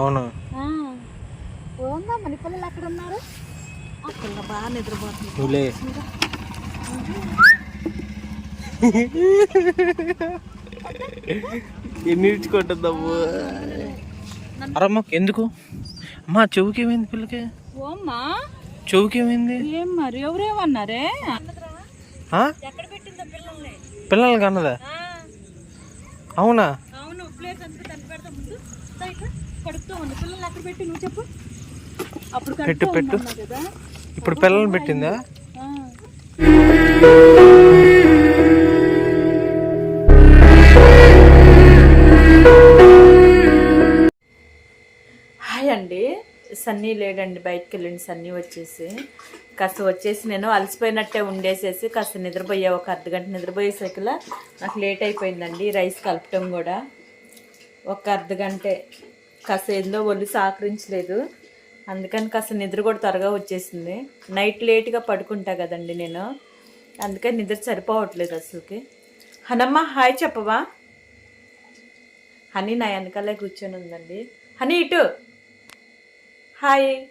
అవునా? మన పిల్లలు అక్కడ ఉన్నారు? ఆ పిల్ల బాగా నిద్రపోతుంది. నువ్వులే ఎన్ని ఇచ్చుకుంటుందమ్ము అరమ్మ ఎందుకు? అమ్మా చెవుకి ఏమైంది పిల్లకి? ఓమ్మా. చెవుకి ఏమైంది ఏం మరి ఎవరేమన్నారే? పిల్లలకి అన్నదా? అవునా? అవును ప్లేట్ అంతా తను పెడతా ముందు. కడుపుతూ ఉంది. పిల్లల్ని అక్కడ పెట్టి నువ్వు చెప్పు. అప్పుడు పెట్టు, పెట్టు. ఇప్పుడు పిల్లల్ని పెట్టిందా? సన్నీ లేడండి బయటకు వెళ్ళండి సన్నీ వచ్చేసి. కాస్త వచ్చేసి నేను అలసిపోయినట్టే ఉండేసేసి కాస్త నిద్రపోయా ఒక అర్ధ గంట నిద్రపోయేసరికలా నాకు లేట్ అయిపోయిందండి రైస్ కలపటం కూడా. ఒక అర్ధ గంటే కాస్త ఏందో ఒళ్ళు సహకరించలేదు. అందుకని కాస్త నిద్ర కూడా త్వరగా వచ్చేసింది. నైట్ లేట్గా పడుకుంటా కదండి నేను. అందుకని నిద్ర సరిపోవట్లేదు అసలుకి. హనమ్మ హాయ్ చెప్పవా? హనీ నా వెనకాలే కూర్చొని ఉందండి హనీ ఇటు. హాయ్.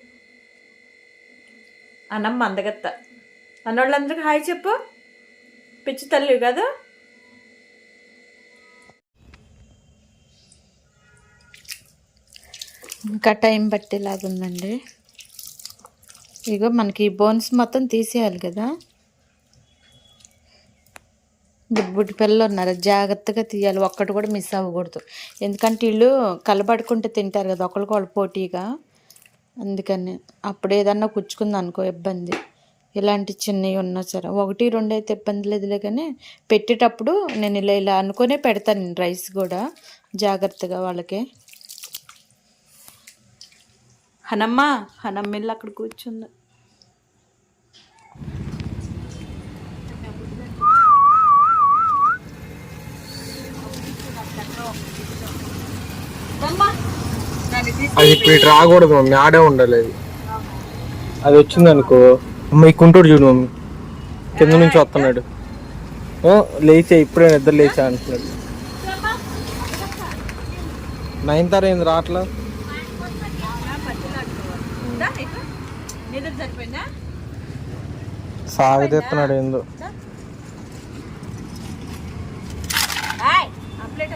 అన్నమ్మ అందగత్త. అన్నోళ్ళందరికీ హాయ్ చెప్పు. పిచ్చి తల్లి కదా. ఇంకా టైం పట్టేలాగుందండి ఇగో మనకి బోన్స్ మొత్తం తీసేయాలి కదా. బుడ్డి బుడ్డి పిల్లలు ఉన్నారు జాగ్రత్తగా తీయాలి. ఒక్కటి కూడా మిస్ అవ్వకూడదు. ఎందుకంటే వీళ్ళు కలబడుకుంటే తింటారు కదా ఒకరికొకరు పోటీగా. అందుకని అప్పుడు ఏదన్నా కుచ్చుకుంది అనుకో ఇబ్బంది. ఇలాంటి చిన్నవి ఉన్నా సరే. ఒకటి రెండు అయితే ఇబ్బంది లేదులే కానీ పెట్టేటప్పుడు నేను ఇలా ఇలా అనుకునే పెడతాను నేను రైస్ కూడా జాగ్రత్తగా వాళ్ళకి. హనమ్మ హనమ్మిల్లు అక్కడ కూర్చుంది. అది ఇప్పుడు ఇటు రాకూడదు మమ్మీ ఆడే ఉండాలి అది. అది వచ్చింది అనుకో అమ్మ ఈ కుంటూరు చూడు మమ్మీ. కింద నుంచి వస్తున్నాడు. లేచా ఇప్పుడే నిద్ర లేచా అంటున్నాడు. నైన్ తార ఏంది నిద్ర సరిపోయిందా? సాగదీస్తున్నాడు ఏందో. ప్లేట్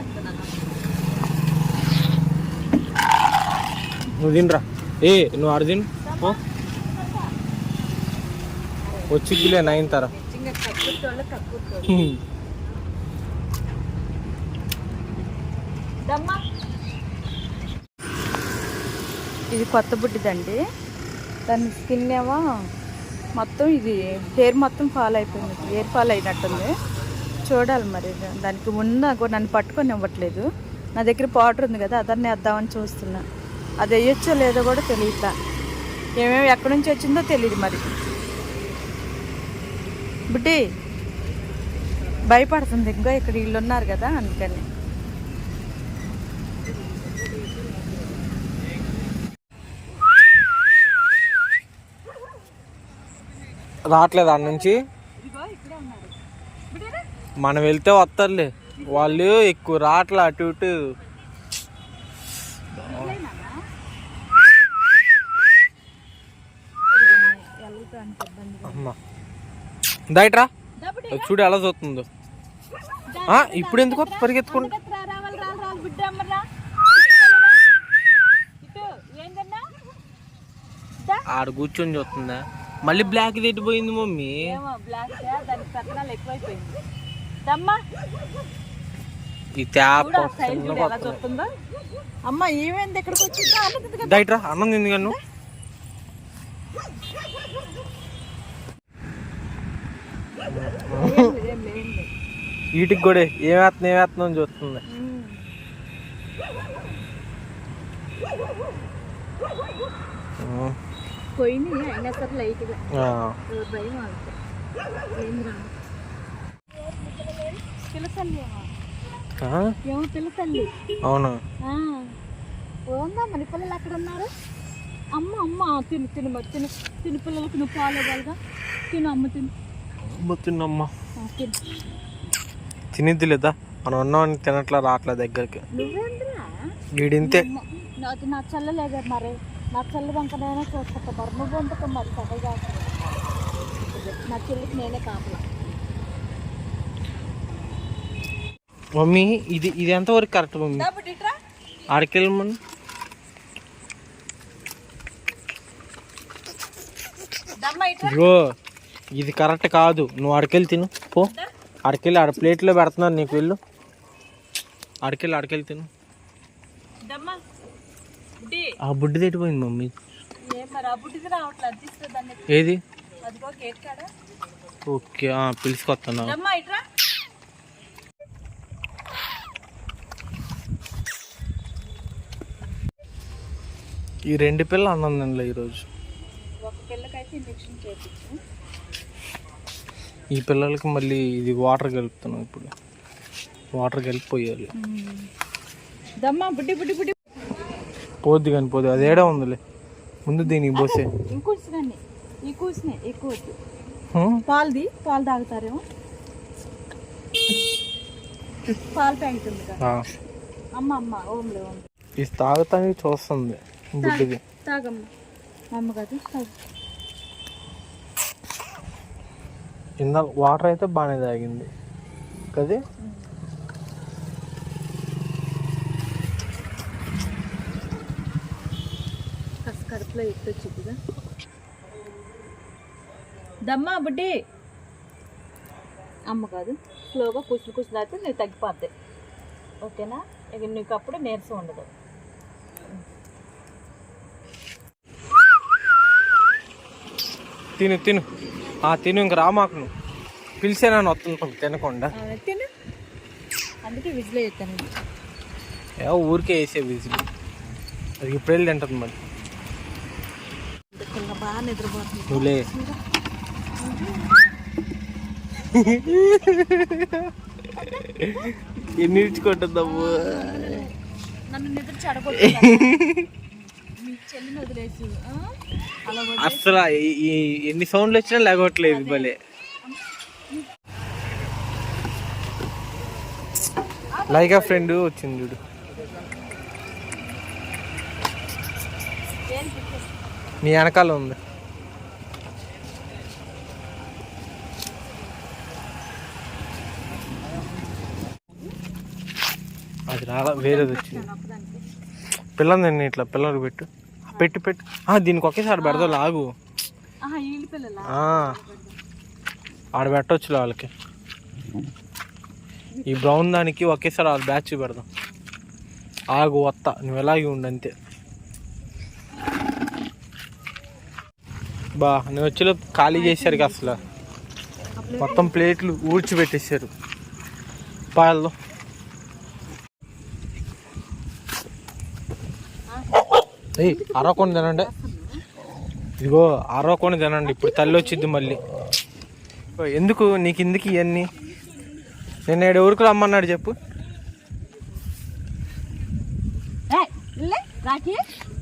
నువ్వు తినరా? ఏ నువ్వు ఆడు తిను. వచ్చి వచ్చిద్దిలే నైన్ తర. ఇది కొత్త బుడ్డిదండి. దాని స్కిన్ ఏమో మొత్తం ఇది హెయిర్ మొత్తం ఫాల్ అయిపోయింది హెయిర్ ఫాల్ అయినట్టుంది చూడాలి మరి దానికి ముందు నన్ను పట్టుకొని ఇవ్వట్లేదు. నా దగ్గర పౌడర్ ఉంది కదా అదన్నీ వేద్దామని చూస్తున్నా. అది వేయొచ్చో లేదో కూడా తెలియట్లా ఏమేమి ఎక్కడి నుంచి వచ్చిందో తెలియదు మరి. బుడ్డి భయపడుతుంది ఇంకా ఇక్కడ వీళ్ళు ఉన్నారు కదా అందుకని. రావట్లేదు ఆడ నుంచి. మనం వెళ్తే వస్తారులే. వాళ్ళు ఎక్కువ రావట్లే అటు ఇటు. దయట్రా? చూడు ఎలా చూస్తుందో. ఇప్పుడు ఎందుకు పరిగెత్తుకుంటా? ఆడ కూర్చొని చూస్తుందా? మళ్ళీ బ్లాక్ పోయింది మమ్మీ? ఈ ట్యాప్ అమ్మ ఏమైంది? ఎక్కడికి వచ్చిందో? అన్నం తింది కన్ను వీటికి కూడా ఏమేస్తున్నాం ఏమేస్తున్నాం అని చూస్తుంది. అవునా? ఓందా మన పిల్లలు అక్కడ ఉన్నారు అమ్మ అమ్మ తిను తిను మరి తిను తిను పిల్లలకి నువ్వు పాలు ఇవ్వాలిగా. తిను అమ్మ తిను. అమ్మ తిన్నమ్మా. తినిద్ది లేదా? మనం ఉన్నామని తినట్లా రావట్లే దగ్గరికి. వీడింతే. నా చల్లలేదు మరి? నా చల్ల వంకనైనా చూసుకుంటా మరి. సగగా నా చెల్లికి నేనే కాపలా. మమ్మీ ఇది ఇది ఎంతవరకు కరెక్ట్ మమ్మీ? ఆడికెళ్ళమని. ఇగో ఇది కరెక్ట్ కాదు. నువ్వు ఆడికెళ్ళి తిను. పో. ఆడికెళ్ళి ఆడ ప్లేట్లో పెడుతున్నాను నీకు వెళ్ళు. ఆడికెళ్ళి ఆడికెళ్ళి తిను. ఆ బుడ్డి తిట్టిపోయింది మమ్మీ. ఏది? ఓకే పిలుచుకొస్తున్నా ఇట్రా. ఈ రెండు పిల్లలు అన్నం తినలే ఈరోజు. ఒక పిల్లకైతే ఇంజక్షన్ చేయించు ఈ పిల్లలకి మళ్ళీ ఇది వాటర్ కలుపుతున్నాం ఇప్పుడు. వాటర్ కలిపిపోయాలి. దమ్మా బుడ్డి బుడ్డి బుడ్డి. పోద్ది కానీ పోద్ది. అది ఏడా ఉందిలే. ముందు దీనికి పోసే. ఈ కూర్చునే ఎక్కువ? పాలది పాలు తాగుతారేమో. పాలు ప్యాకెట్ ఉంది కదా. అమ్మ అమ్మ ఓంలే ఓం ఇది తాగుతానికి చూస్తుంది బుడ్డిది. తాగమ్మ. అమ్మ కాదు తాగు. కింద వాటర్ అయితే బాగానే తాగింది. కదే? కడుపులో దమ్మా బుడ్డి. అమ్మ కాదు స్లోగా కుసులు కుసులు అయితే నీకు తగ్గిపోద్ది. ఓకేనా? ఇక నీకు అప్పుడు నీరసం ఉండదు. తిను తిను. తిను ఇంక రామాకు నువ్వు. పిలిచేనని వస్తుంది తినకుండా? తిను. అందుకే విజిల్ వేస్తాను ఏ ఊరికే వేసే విజిల్. అది ఇప్పుడు వెళ్ళి తింటుంది మరి. నువ్వులే ఎన్ని ఇచ్చుకుంటుందమ్ము? నన్ను నిద్ర చెడగొట్టు అసలు ఎన్ని సౌండ్లు వచ్చినా లేగట్లేదు భలే. లైకా ఫ్రెండ్ వచ్చింది చూడు. మీ వెనకాల ఉంది. అది రాలా వేరేది వచ్చింది. పిల్లని ఇట్లా పిల్లలకు పెట్టు. పెట్టు పెట్టు. ఆ, దీనికి ఒకేసారి పెడతా లాగు. ఆడ పెట్టొచ్చులే వాళ్ళకి. ఈ బ్రౌన్ దానికి ఒకేసారి వాళ్ళ బ్యాచ్ పెడదాం. ఆగు వత్త. నువ్వు ఎలాగే ఉండు అంతే. బా నువ్వు వచ్చేలో ఖాళీ చేశారు కదా అసలు మొత్తం ప్లేట్లు ఊడ్చి పెట్టేశారు. పాయల్లో ఏయ్ అరవకొని తినండి. ఇదిగో అరవకొని తినండి. ఇప్పుడు తల్లి వచ్చింది మళ్ళీ. ఎందుకు? నీకు ఎందుకు ఇవన్నీ? నేను ఏడు ఊరికి రమ్మన్నాడు చెప్పు.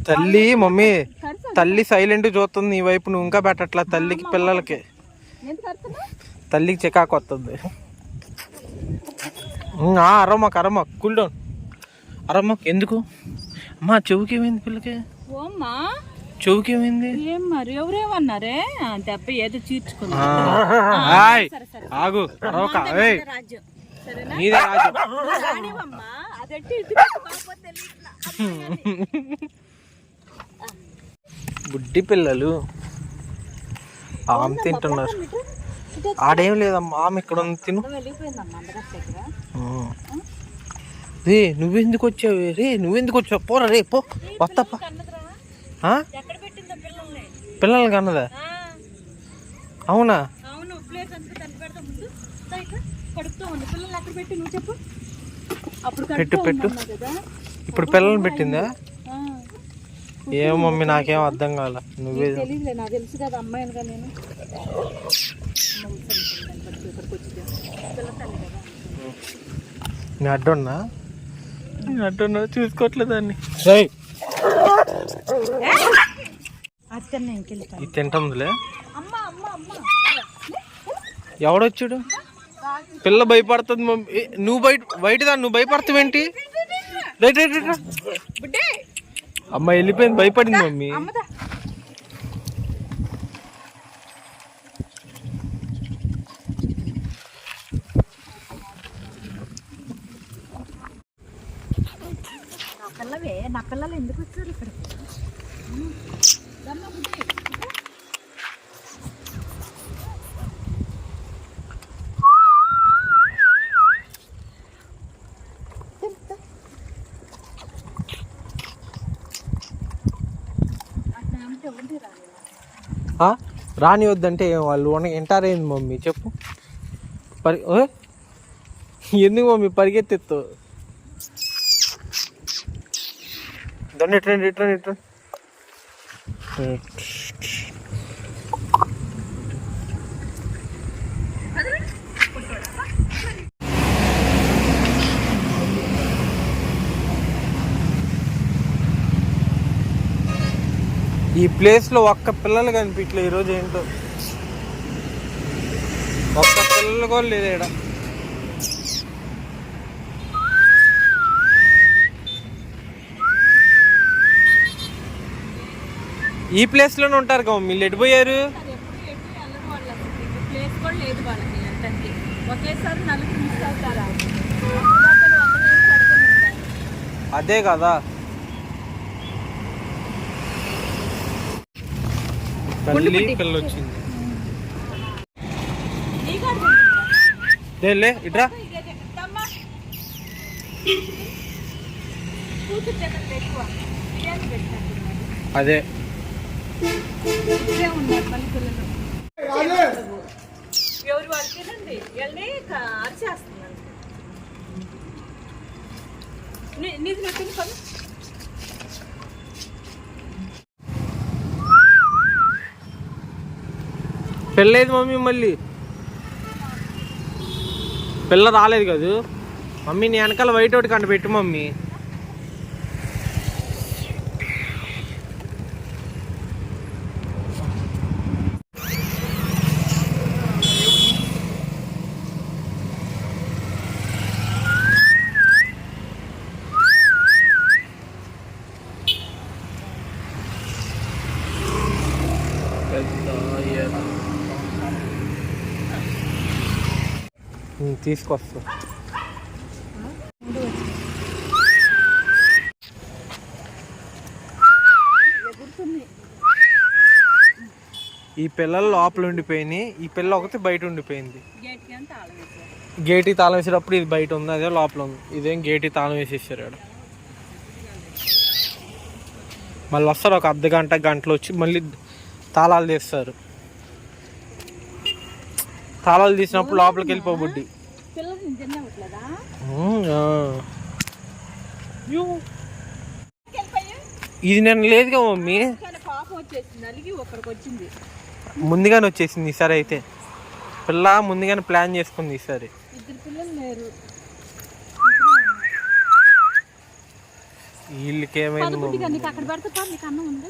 తల్లి మమ్మీ తల్లి సైలెంట్ చూస్తుంది. నీ వైపు నువ్వు ఇంకా పెట్టట్లా తల్లికి పిల్లలకి. తల్లికి చికాకు వస్తుంది. అరమ్మకు అరమ్మకు కూల్ డౌన్. అరమ్మకు ఎందుకు? అమ్మా చెవుకి ఏమైంది పిల్లకి? ఓమ్మా. చెవుకి ఏమైంది ఏం మరి ఎవరేమన్నారే? దెబ్బ ఏదో చీర్చుకున్నా ఆగు. రాజ్యం సరేనా? నీదే రాజు. బుడ్డి పిల్లలు. ఆమె తింటున్నారు. ఆడేం లేదమ్మా ఆమె ఇక్కడ ఉంది తిను. రే నువ్వెందుకు వచ్చావు రే నువ్వెందుకు వచ్చావు పోరా రే పో పిల్లలకి అన్నదా ఆ, అవునా పెట్టి పెట్టు, ఇప్పుడు పిల్లల్ని పెట్టిందా ఏమో మమ్మీ నాకేం అర్థం కాల నువ్వే నాకు తెలుసు కదా అమ్మాయినిగా నేను అమ్మ ముసలి పిల్లని పట్టుకు ఇక్కడికి వచ్చింది. పిల్ల తల్లి కదా నేను అడ్డున్నా నేను అడ్డున్నా చూసుకోవట్లేదు దాన్ని ఇంకెళ్తాను. ఇది తింటుందిలే అమ్మ అమ్మ అమ్మ. ఎవడొచ్చాడు? పిల్ల భయపడుతుంది మమ్మీ. నువ్వు బయట బయట నువ్వు భయపడతావేంటి రైట్ అమ్మ వెళ్ళిపోయింది భయపడింది మమ్మీ అమ్మదా నా పిల్లవే నా పిల్లలు ఎందుకు వచ్చారు ఇక్కడ ఆ? రాని వద్దంటే ఏం వాళ్ళు వింటారేంది మమ్మీ చెప్పు పరి? ఎందుకు మమ్మీ పరిగెత్తెత్తు దాన్ని ఇట్రండి ఇట్రండి ఇట్రండి ఈ ప్లేస్లో ఒక్క పిల్లలు కనిపించలే ఈరోజు ఏంటో. ఒక్క పిల్లలు కూడా లేదు ఇక్కడ ఈ ప్లేస్లోనే ఉంటారు కదా మీరు ఎడిపోయారు అదే కదా లేదు వాళ్ళకి ఎంతకి ఒకేసారి నలుగురు మిస్ అవుతారా అదే కదా తల్లి ఇట్రా అదే. ఎవరు వాళ్ళకేనండి వెళ్ళి అరిచేస్తున్నాను నీది నచ్చింది పని పెళ్ళేది మమ్మీ మళ్ళీ. పిల్ల రాలేదు కాదు. మమ్మీ నీ వెనకాల వైట్ ఒకటి కంట పెట్టు మమ్మీ. తీసుకొస్తా. ఈ పిల్లలు లోపల ఉండిపోయినాయి ఈ పిల్ల ఒకటి బయట ఉండిపోయింది. గేటీ తాళం గేటి తాళం వేసేటప్పుడు ఇది బయట ఉంది అదే లోపల ఉంది. ఇదేం గేటి తాళం వేసేసారు ఆడ. మళ్ళీ వస్తారు ఒక అర్ధ గంట గంటలు వచ్చి మళ్ళీ తాళాలు తీస్తారు. తాళాలు తీసినప్పుడు లోపలికి వెళ్ళిపోబుడ్డి ఇది నేను లేదుగా మమ్మీ. ముందుగానే వచ్చేసింది ఈసారి అయితే. పిల్ల ముందుగానే ప్లాన్ చేసుకుంది ఈసారి. ఇద్దరు పిల్లలు లేరు వీళ్ళకి ఏమైంది పదకొండుగా మమ్మీ నీకు అక్కడ పెడితే పా నీకు అన్నం ఉంది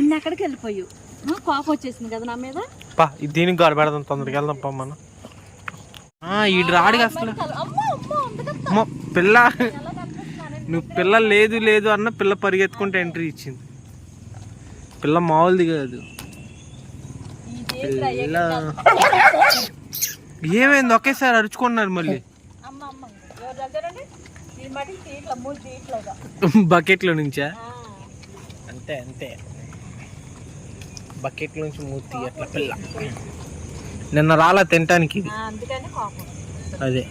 నిన్న ఎక్కడికి వెళ్ళిపోయావు? కోపం వచ్చేసింది కదా నా మీద? పా దీనికి గారు పెడదాం తొందరగా వెళ్దాం పా మనం. ఈ రాడిగా అసలు. అమ్మో పిల్ల. నువ్వు పిల్ల లేదు లేదు అన్న పిల్ల పరిగెత్తుకుంటే ఎంట్రీ ఇచ్చింది. పిల్ల మామూలుది కాదు. పిల్ల. ఏమైంది? ఒకేసారి అరుచుకున్నారు మళ్ళీ. బకెట్లో నుంచా? అంతే అంతే. బకెట్ నుంచి మూతి అట్లా పిల్ల. నిన్న రాలా తినటానికి ఇది? అందుకని కోపం. అదే.